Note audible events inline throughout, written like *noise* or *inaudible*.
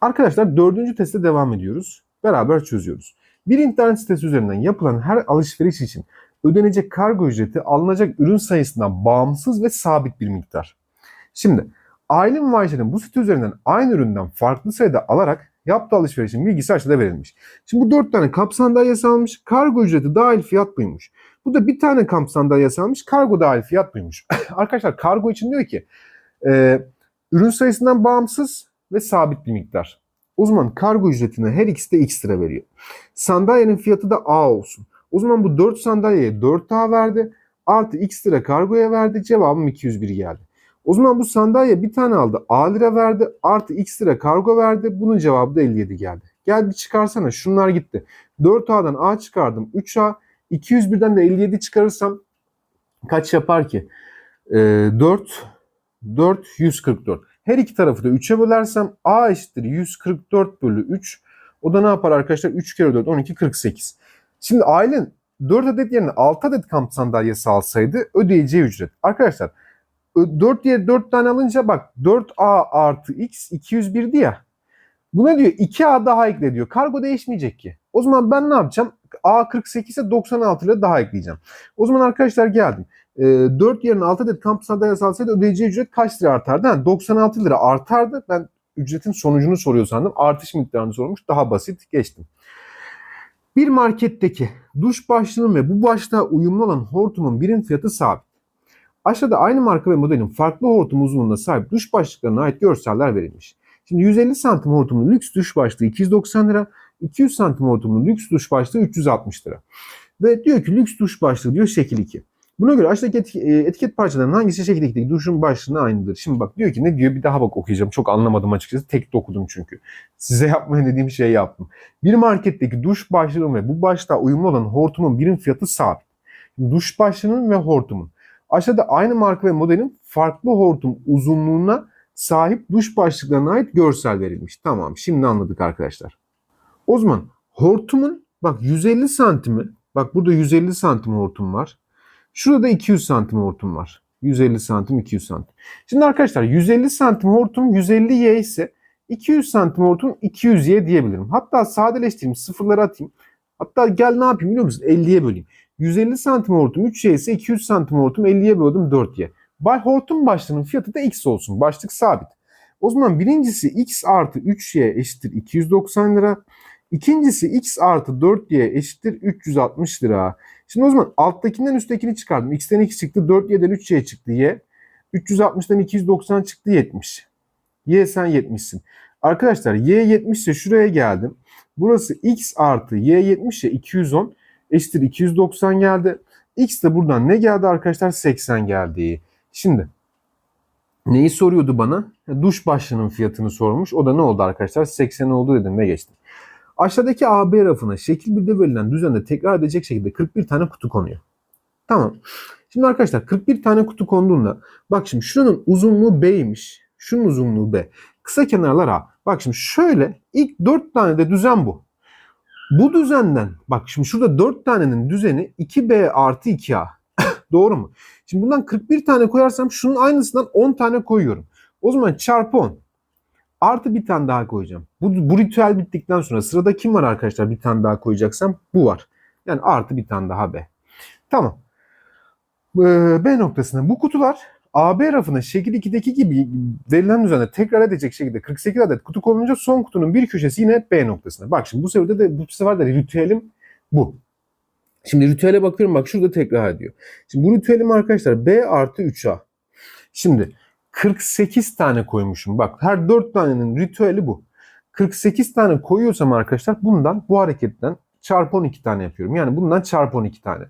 Arkadaşlar dördüncü teste devam ediyoruz. Beraber çözüyoruz. Bir internet sitesi üzerinden yapılan her alışveriş için ödenecek kargo ücreti alınacak ürün sayısından bağımsız ve sabit bir miktar. Şimdi Aylin ve Ayşe'nin bu site üzerinden aynı üründen farklı sayıda alarak yaptığı alışverişin bilgisi aşağıda verilmiş. Şimdi bu dört tane kamp sandalyesi almış. Kargo ücreti dahil fiyat buymuş. Bu da bir tane kamp sandalyesi almış. Kargo dahil fiyat buymuş. *coughs* Arkadaşlar kargo için diyor ki e, ürün sayısından bağımsız ve sabit bir miktar. O zaman kargo ücretine her ikisi de x lira veriyor. Sandalyenin fiyatı da A olsun. O zaman bu 4 sandalyeye 4A verdi. Artı x lira kargoya verdi. Cevabım 201 geldi. O zaman bu sandalye bir tane aldı. A lira verdi. Artı x lira kargo verdi. Bunun cevabı da 57 geldi. Gel bir çıkarsana. Şunlar gitti. 4A'dan A çıkardım. 3A. 201'den de 57 çıkarırsam kaç yapar ki? Ee, 4 4 144. Her iki tarafı da 3'e bölersem A eşittir 144 bölü 3. O da ne yapar arkadaşlar? 3 kere 4 12 48. Şimdi ailen 4 adet yerine 6 adet kamp sandalyesi alsaydı ödeyeceği ücret. Arkadaşlar 4 diye 4 tane alınca bak 4A artı X 201 diye. Bu ne diyor? 2A daha ekle diyor. Kargo değişmeyecek ki. O zaman ben ne yapacağım? A 48 ise 96 ile daha ekleyeceğim. O zaman arkadaşlar geldim. E, 4 yerine 6 adet kamp sandalyesi alsaydı ödeyeceği ücret kaç lira artardı? Yani 96 lira artardı. Ben ücretin sonucunu soruyor sandım. Artış miktarını sormuş. Daha basit geçtim. Bir marketteki duş başlığının ve bu başlığa uyumlu olan hortumun birim fiyatı sabit. Aşağıda aynı marka ve modelin farklı hortum uzunluğuna sahip duş başlıklarına ait görseller verilmiş. Şimdi 150 santim hortumlu lüks duş başlığı 290 lira, 200 santim hortumlu lüks duş başlığı 360 lira. Ve diyor ki lüks duş başlığı diyor şekil 2. Buna göre aşağıdaki etiket, etiket parçalarının hangisi şekil 2'deki duşun başlığına aynıdır? Şimdi bak diyor ki ne diyor bir daha bak okuyacağım. Çok anlamadım açıkçası. Tek de okudum çünkü. Size yapmayın dediğim şeyi yaptım. Bir marketteki duş başlığı ve bu başlığa uyumlu olan hortumun birim fiyatı sabit. Duş başlığının ve hortumun. Aşağıda aynı marka ve modelin farklı hortum uzunluğuna sahip duş başlıklarına ait görsel verilmiş. Tamam şimdi anladık arkadaşlar. O zaman hortumun bak 150 santimi bak burada 150 santim hortum var. Şurada 200 santim hortum var. 150 santim 200 santim. Şimdi arkadaşlar 150 santim hortum 150Y ise 200 santim hortum 200Y diyebilirim. Hatta sadeleştireyim sıfırları atayım. Hatta gel ne yapayım biliyor musun? 50'ye böleyim. 150 santim hortum 3Y ise 200 santim hortum 50'ye böldüm 4Y. Bay hortum başlığının fiyatı da X olsun. Başlık sabit. O zaman birincisi X artı 3Y eşittir 290 lira. İkincisi X artı 4Y eşittir 360 lira. Şimdi o zaman alttakinden üsttekini çıkardım. X'ten X çıktı. 4Y'den 3Y çıktı Y. 360'dan 290 çıktı 70. Y sen 70'sin. Arkadaşlar Y 70 ise şuraya geldim. Burası X artı Y 70 ise 210 eşittir 290 geldi. X de buradan ne geldi arkadaşlar? 80 geldi. Şimdi neyi soruyordu bana? Duş başlığının fiyatını sormuş. O da ne oldu arkadaşlar? 80 oldu dedim ve geçtim. Aşağıdaki AB rafına şekil 1'de verilen düzende tekrar edecek şekilde 41 tane kutu konuyor. Tamam. Şimdi arkadaşlar 41 tane kutu konduğunda bak şimdi şunun uzunluğu B'ymiş. Şunun uzunluğu B. Kısa kenarlar A. Bak şimdi şöyle ilk 4 tane de düzen bu. Bu düzenden bak şimdi şurada 4 tanenin düzeni 2B artı 2A. *coughs* Doğru mu? Şimdi bundan 41 tane koyarsam şunun aynısından 10 tane koyuyorum. O zaman çarpı 10. Artı bir tane daha koyacağım. Bu, bu ritüel bittikten sonra sırada kim var arkadaşlar bir tane daha koyacaksam? Bu var. Yani artı bir tane daha B. Tamam. Ee, B noktasında bu kutular AB rafına şekil 2'deki gibi verilen düzende tekrar edecek şekilde 48 adet kutu konulunca son kutunun bir köşesi yine B noktasına. Bak şimdi bu sefer de bu sefer de ritüelim bu. Şimdi ritüele bakıyorum bak şurada tekrar ediyor. Şimdi bu ritüelim arkadaşlar B artı 3A. Şimdi 48 tane koymuşum. Bak her 4 tanenin ritüeli bu. 48 tane koyuyorsam arkadaşlar bundan bu hareketten çarpı 12 tane yapıyorum. Yani bundan çarpı 12 tane.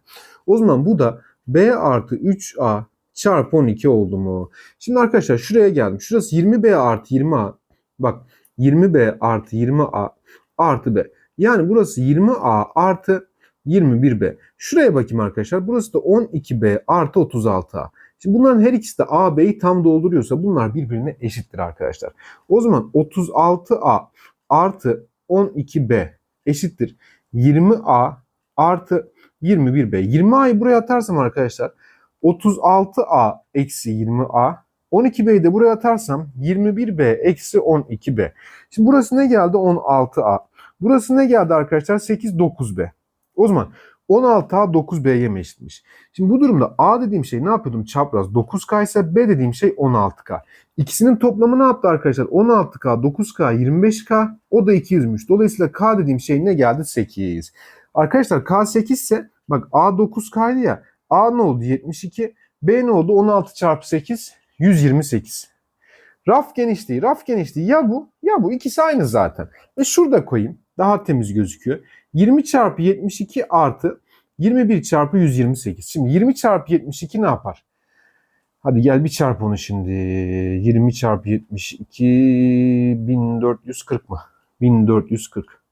O zaman bu da B artı 3A çarpı 12 oldu mu? Şimdi arkadaşlar şuraya geldim. Şurası 20B artı 20A. Bak 20B artı 20A artı B. Yani burası 20A artı 21B. Şuraya bakayım arkadaşlar. Burası da 12B artı 36A. Şimdi bunların her ikisi de A, B'yi tam dolduruyorsa bunlar birbirine eşittir arkadaşlar. O zaman 36A artı 12B eşittir 20A artı 21B. 20A'yı buraya atarsam arkadaşlar 36A eksi 20A 12B'yi de buraya atarsam 21B eksi 12B. Şimdi burası ne geldi? 16A. Burası ne geldi arkadaşlar? 8, 9B. O zaman 16A 9B'ye mi eşitmiş? Şimdi bu durumda A dediğim şey ne yapıyordum? Çapraz 9K ise B dediğim şey 16K. İkisinin toplamı ne yaptı arkadaşlar? 16K, 9K, 25K. O da 200'müş. Dolayısıyla K dediğim şey ne geldi? 8. Arkadaşlar K 8 ise bak A 9K'ydı ya. A ne oldu? 72. B ne oldu? 16 çarpı 8. 128. Raf genişliği. Raf genişliği ya bu ya bu. ikisi aynı zaten. Ve şurada koyayım. Daha temiz gözüküyor. 20 çarpı 72 artı 21 çarpı 128. Şimdi 20 çarpı 72 ne yapar? Hadi gel bir çarp onu şimdi. 20 çarpı 72 1440 mı? 1440.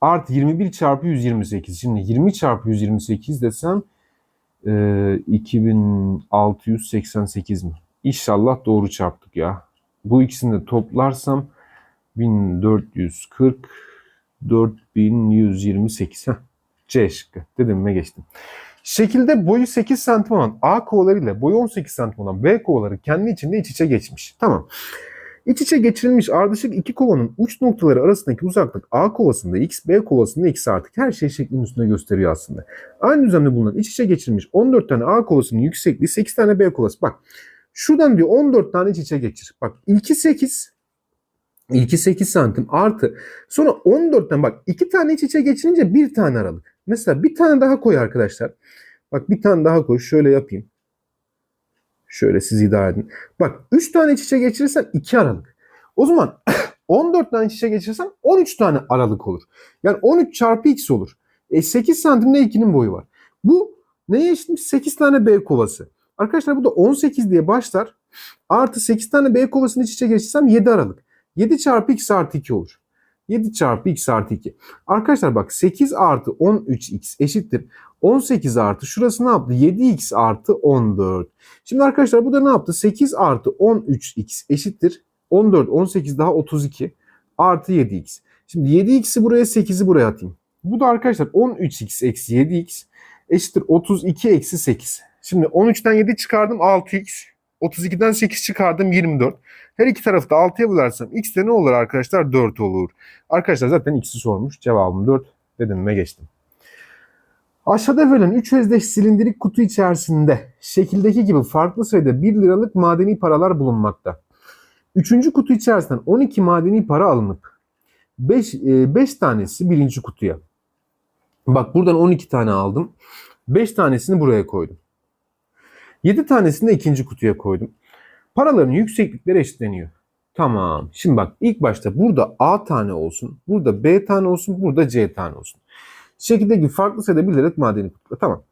Artı 21 çarpı 128. Şimdi 20 çarpı 128 desem e, 2688 mi? İnşallah doğru çarptık ya. Bu ikisini de toplarsam 1440 4128. Heh. C şıkkı. Dedim ve geçtim. Şekilde boyu 8 santim olan A kovaları ile boyu 18 santim olan B kovaları kendi içinde iç içe geçmiş. Tamam. İç içe geçirilmiş ardışık iki kovanın uç noktaları arasındaki uzaklık A kovasında x, B kovasında x artık her şey şeklin üstünde gösteriyor aslında. Aynı düzlemde bulunan iç içe geçirilmiş 14 tane A kovasının yüksekliği 8 tane B kovası. Bak şuradan diyor 14 tane iç içe geçir. Bak ilki 8, ilki 8 santim artı sonra 14'ten bak 2 tane iç içe geçirince bir tane aralık. Mesela bir tane daha koy arkadaşlar. Bak bir tane daha koy. Şöyle yapayım. Şöyle siz idare edin. Bak 3 tane iç içe geçirirsen 2 aralık. O zaman *coughs* 14 tane iç içe geçirirsen 13 tane aralık olur. Yani 13 çarpı x olur. E 8 santimde 2'nin boyu var. Bu neye eşitmiş? 8 tane B kovası. Arkadaşlar bu da 18 diye başlar. Artı 8 tane B kovasını iç içe geçirsem 7 aralık. 7 çarpı x artı 2 olur. 7 çarpı x artı 2. Arkadaşlar bak 8 artı 13x eşittir. 18 artı şurası ne yaptı? 7x artı 14. Şimdi arkadaşlar bu da ne yaptı? 8 artı 13x eşittir. 14, 18 daha 32 artı 7x. Şimdi 7x'i buraya 8'i buraya atayım. Bu da arkadaşlar 13x eksi 7x eşittir 32 eksi 8. Şimdi 13'ten 7 çıkardım 6x. 32'den 8 çıkardım 24. Her iki tarafı da 6'ya bölersem x de ne olur arkadaşlar? 4 olur. Arkadaşlar zaten x'i sormuş. Cevabım 4 dedim ve geçtim. Aşağıda verilen 3 özdeş silindirik kutu içerisinde şekildeki gibi farklı sayıda 1 liralık madeni paralar bulunmakta. Üçüncü kutu içerisinden 12 madeni para alınıp 5, 5 tanesi birinci kutuya. Bak buradan 12 tane aldım. 5 tanesini buraya koydum. 7 tanesini de ikinci kutuya koydum. Paraların yükseklikleri eşitleniyor. Tamam. Şimdi bak ilk başta burada A tane olsun, burada B tane olsun, burada C tane olsun. Şekildeki farklı sayıda 1 liralık madeni kutular. Tamam.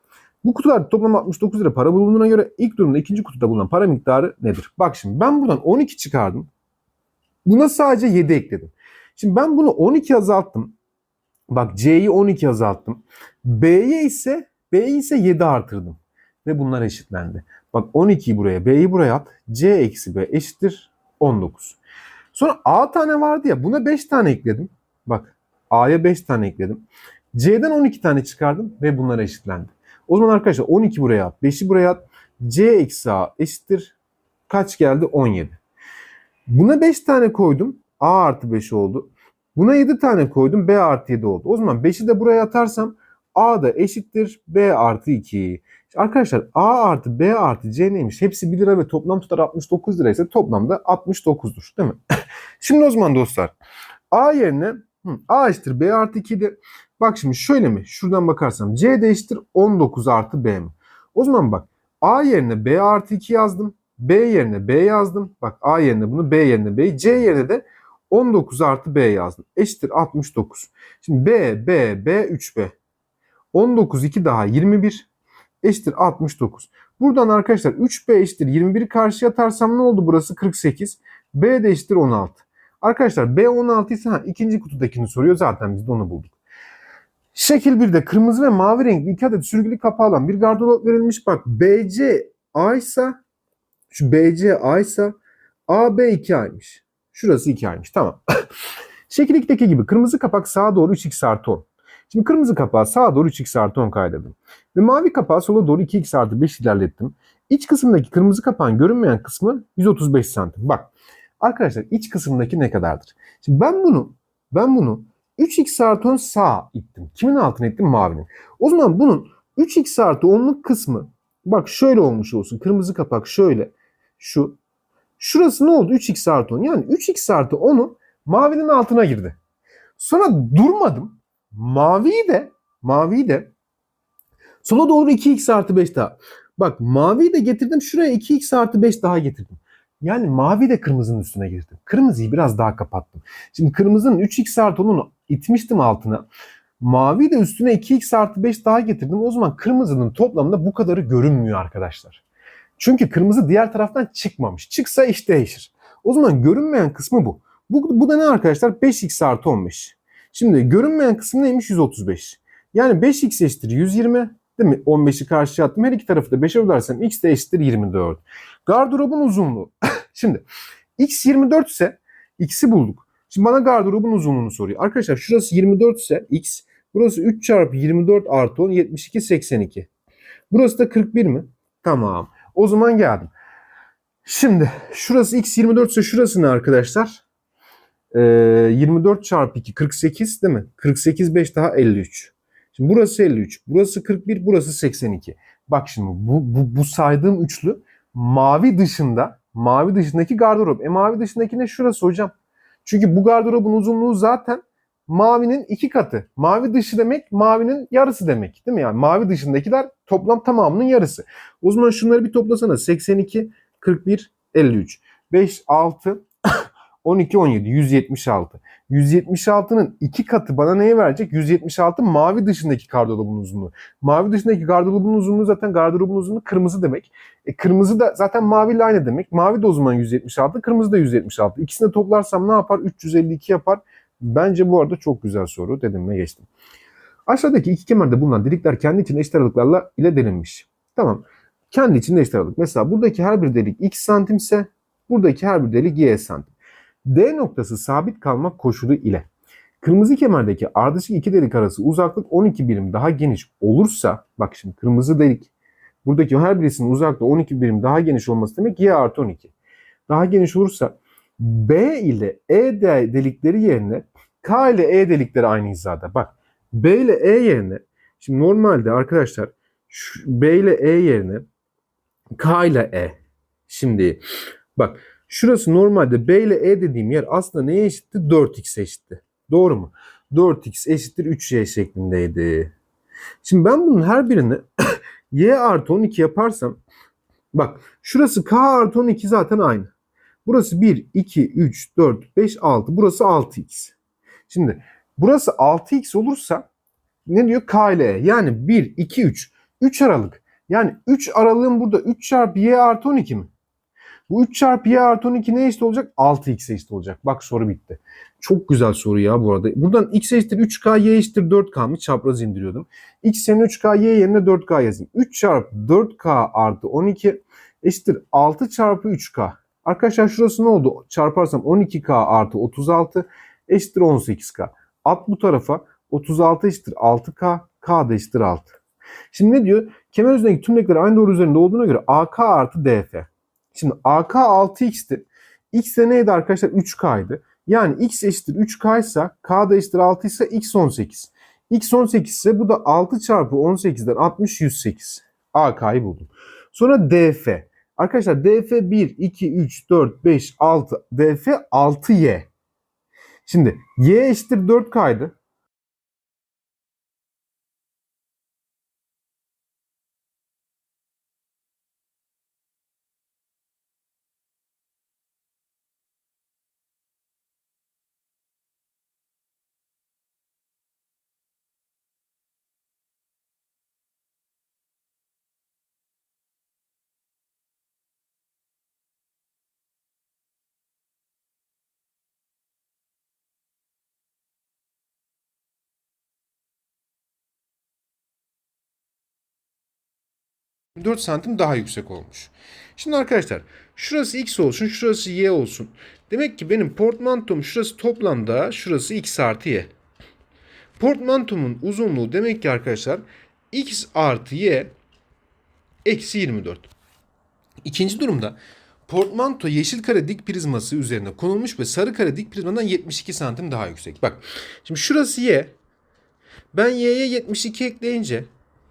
Bu kutularda toplam 69 lira para bulunduğuna göre ilk durumda ikinci kutuda bulunan para miktarı nedir? Bak şimdi ben buradan 12 çıkardım. Buna sadece 7 ekledim. Şimdi ben bunu 12 azalttım. Bak C'yi 12 azalttım. B'ye ise B'yi ise 7 artırdım. Ve bunlar eşitlendi. Bak 12'yi buraya, B'yi buraya at. C eksi B eşittir 19. Sonra A tane vardı ya buna 5 tane ekledim. Bak A'ya 5 tane ekledim. C'den 12 tane çıkardım ve bunlar eşitlendi. O zaman arkadaşlar 12 buraya at, 5'i buraya at. C eksi A eşittir. Kaç geldi? 17. Buna 5 tane koydum. A artı 5 oldu. Buna 7 tane koydum. B artı 7 oldu. O zaman 5'i de buraya atarsam A da eşittir. B artı 2. Arkadaşlar A artı B artı C neymiş? Hepsi 1 lira ve toplam tutar 69 lira ise toplamda 69'dur. Değil mi? *laughs* Şimdi o zaman dostlar A yerine hı, A eşittir B artı 2 de Bak şimdi şöyle mi? Şuradan bakarsam C de eşittir 19 artı B mi? O zaman bak A yerine B artı 2 yazdım. B yerine B yazdım. Bak A yerine bunu B yerine B. C yerine de 19 artı B yazdım. Eşittir 69. Şimdi B, B, B, 3B. 19, 2 daha 21 eşittir 69. Buradan arkadaşlar 3B eşittir 21'i karşıya atarsam ne oldu burası? 48. B de eşittir 16. Arkadaşlar B 16 ise ha, ikinci kutudakini soruyor. Zaten biz de onu bulduk. Şekil 1'de kırmızı ve mavi renkli iki adet sürgülü kapağı olan bir gardırop verilmiş. Bak BC A ise şu BC A ise AB 2 aymış. Şurası 2 aymış. Tamam. *laughs* Şekil 2'deki gibi kırmızı kapak sağa doğru 3x artı 10. Şimdi kırmızı kapağı sağa doğru 3x artı 10 kaydırdım. Ve mavi kapağı sola doğru 2x artı 5 ilerlettim. İç kısımdaki kırmızı kapağın görünmeyen kısmı 135 santim. Bak arkadaşlar iç kısımdaki ne kadardır? Şimdi ben bunu ben bunu 3x artı 10 sağa ittim. Kimin altına ittim? Mavinin. O zaman bunun 3x artı 10'luk kısmı bak şöyle olmuş olsun. Kırmızı kapak şöyle. Şu. Şurası ne oldu? 3x artı 10. Yani 3x artı 10'u mavinin altına girdi. Sonra durmadım. Maviyi de maviyi de sola doğru 2x artı 5 daha. Bak maviyi de getirdim. Şuraya 2x artı 5 daha getirdim. Yani mavi de kırmızının üstüne girdim. Kırmızıyı biraz daha kapattım. Şimdi kırmızının 3x artı 10'unu itmiştim altına. Mavi de üstüne 2x artı 5 daha getirdim. O zaman kırmızının toplamında bu kadarı görünmüyor arkadaşlar. Çünkü kırmızı diğer taraftan çıkmamış. Çıksa iş değişir. O zaman görünmeyen kısmı bu. Bu, bu da ne arkadaşlar? 5x artı 15. Şimdi görünmeyen kısmı neymiş? 135. Yani 5x eşittir 120. Değil mi? 15'i karşıya attım. Her iki tarafı da 5'e bölersem x de eşittir 24. Gardırobun uzunluğu. *laughs* Şimdi x 24 ise x'i bulduk. Şimdi bana gardırobun uzunluğunu soruyor. Arkadaşlar şurası 24 ise x. Burası 3 çarpı 24 artı 10 72 82. Burası da 41 mi? Tamam. O zaman geldim. Şimdi şurası x 24 ise şurası ne arkadaşlar? Ee, 24 çarpı 2 48 değil mi? 48 5 daha 53. Şimdi burası 53, burası 41, burası 82. Bak şimdi bu, bu, bu saydığım üçlü mavi dışında, mavi dışındaki gardırop. E mavi dışındaki ne şurası hocam? Çünkü bu gardırobun uzunluğu zaten mavinin iki katı. Mavi dışı demek mavinin yarısı demek değil mi? Yani mavi dışındakiler toplam tamamının yarısı. O zaman şunları bir toplasana. 82, 41, 53. 5, 6, 12, 17, 176. 176'nın iki katı bana neyi verecek? 176 mavi dışındaki gardırobun uzunluğu. Mavi dışındaki gardırobun uzunluğu zaten gardırobun uzunluğu kırmızı demek. E, kırmızı da zaten maviyle aynı demek. Mavi de o zaman 176, kırmızı da 176. İkisini toplarsam ne yapar? 352 yapar. Bence bu arada çok güzel soru dedim ve geçtim. Aşağıdaki iki kemerde bulunan delikler kendi içinde eşit aralıklarla ile delinmiş. Tamam. Kendi içinde eşit aralık. Mesela buradaki her bir delik x santimse buradaki her bir delik y santim. D noktası sabit kalmak koşulu ile kırmızı kemerdeki ardışık iki delik arası uzaklık 12 birim daha geniş olursa bak şimdi kırmızı delik buradaki her birisinin uzaklığı 12 birim daha geniş olması demek y artı 12. Daha geniş olursa B ile E delikleri yerine K ile E delikleri aynı hizada. Bak B ile E yerine şimdi normalde arkadaşlar şu B ile E yerine K ile E. Şimdi bak şurası normalde B ile E dediğim yer aslında neye eşitti? 4x eşitti. Doğru mu? 4x eşittir 3y şeklindeydi. Şimdi ben bunun her birini *coughs* y artı 12 yaparsam bak şurası k artı 12 zaten aynı. Burası 1, 2, 3, 4, 5, 6. Burası 6x. Şimdi burası 6x olursa ne diyor? K ile E. Yani 1, 2, 3. 3 aralık. Yani 3 aralığın burada 3 çarpı y artı 12 mi? Bu 3 çarpı y artı 12 ne eşit olacak? 6x eşit olacak. Bak soru bitti. Çok güzel soru ya bu arada. Buradan x eşittir 3k, y eşittir 4k mı? Çapraz indiriyordum. x yerine 3k, y yerine 4k yazayım. 3 çarpı 4k artı 12 eşittir 6 çarpı 3k. Arkadaşlar şurası ne oldu? Çarparsam 12k artı 36 eşittir 18k. At bu tarafa 36 eşittir 6k, k da eşittir 6. Şimdi ne diyor? Kemer üzerindeki tüm renkler aynı doğru üzerinde olduğuna göre AK artı DF. Şimdi AK 6x'ti. X de neydi arkadaşlar? 3K'ydı. Yani X eşittir 3K ise K da eşittir 6 ise X 18. X 18 ise bu da 6 çarpı 18'den 60 108. AK'yı buldum. Sonra DF. Arkadaşlar DF 1, 2, 3, 4, 5, 6. DF 6Y. Şimdi Y eşittir 4K'ydı. ...4 santim daha yüksek olmuş. Şimdi arkadaşlar şurası x olsun şurası y olsun. Demek ki benim portmantom şurası toplamda şurası x artı y. Portmantomun uzunluğu demek ki arkadaşlar x artı y eksi 24. İkinci durumda portmanto yeşil kare dik prizması üzerine konulmuş ve sarı kare dik prizmadan 72 santim daha yüksek. Bak şimdi şurası y. Ben y'ye 72 ekleyince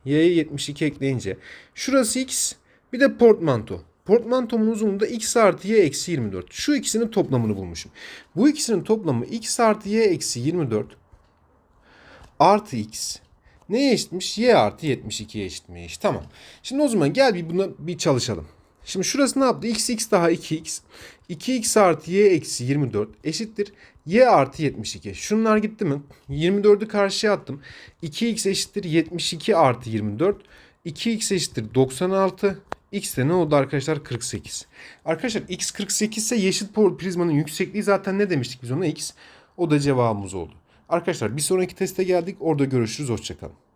y'ye 72 ekleyince şurası x bir de portmanto. Portmantomun uzunluğu da x artı y eksi 24. Şu ikisinin toplamını bulmuşum. Bu ikisinin toplamı x artı y eksi 24 artı x neye eşitmiş? Y artı 72'ye eşitmiş. Tamam. Şimdi o zaman gel bir buna bir çalışalım. Şimdi şurası ne yaptı? x x daha 2x. 2x artı y eksi 24 eşittir. Y artı 72. Şunlar gitti mi? 24'ü karşıya attım. 2x eşittir 72 artı 24. 2x eşittir 96. X de ne oldu arkadaşlar? 48. Arkadaşlar x 48 ise yeşil prizmanın yüksekliği zaten ne demiştik biz ona? x. O da cevabımız oldu. Arkadaşlar bir sonraki teste geldik. Orada görüşürüz. Hoşçakalın.